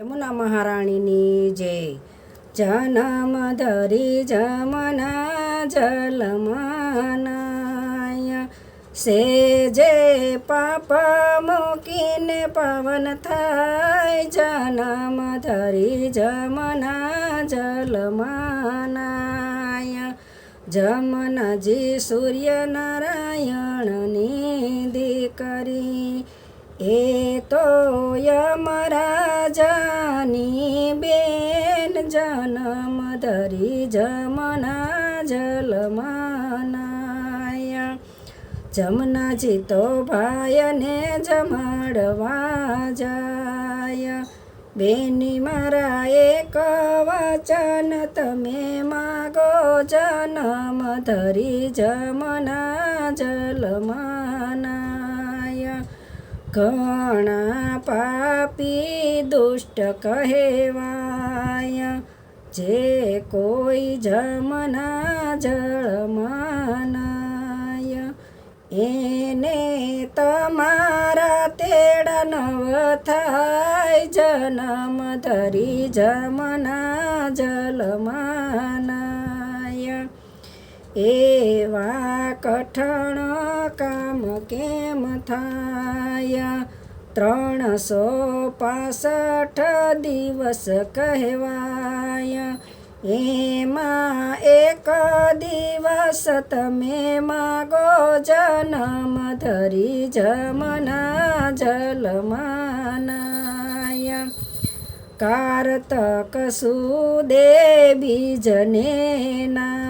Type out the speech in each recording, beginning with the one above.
યમુના મહારાણીની જય જનમ ધરી જમના જલમાનાય સેજે પાપ મૂકીને પવન થાય જનમ ધરી જમના જલમાનાય જમનાજી સૂર્યનારાયણની દીકરી એ તો યમરાજાની બેન જનમ ધરી જમના જલમાના જમનાજી તો ભાઈને જમાડવા જાય. બેની મારા એક વચન, તમે માગો જનમ ધરી જમના જલમાનાય ઘણા પાપી દુષ્ટ કહેવાય. જે કોઈ જમના જળમાનાય એને તમારા તેડા નવ થાય. જનમ ધરી જમના જલમાનાય એવા કઠણ કામ કેમ થાય? ત્રણસો પાસઠ દિવસ કહેવાય. એમાં એક દિવસ તમે માગો જનમ ધરી જમના જલમાનાય કારતક સુદે બીજને નાય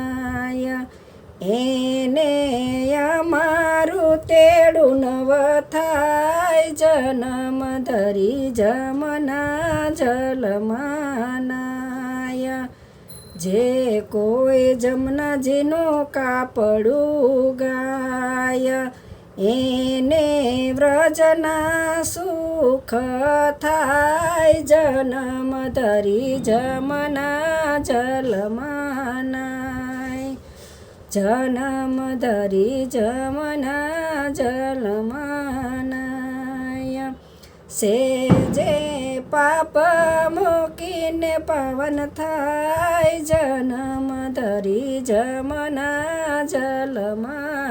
તેડું નવ થાય જનમ ધરી જમના જલમાનાય જે કોઈ જમનાજીનું કાપડું ગાય એને વ્રજના સુખ થાય જનમ ધરી જમના જલમાનાય જનમ ધરી જમના જલમાનાય. સેજે પાપ મૂકીને પવન થાય જનમ ધરી જમના જલમાનાય.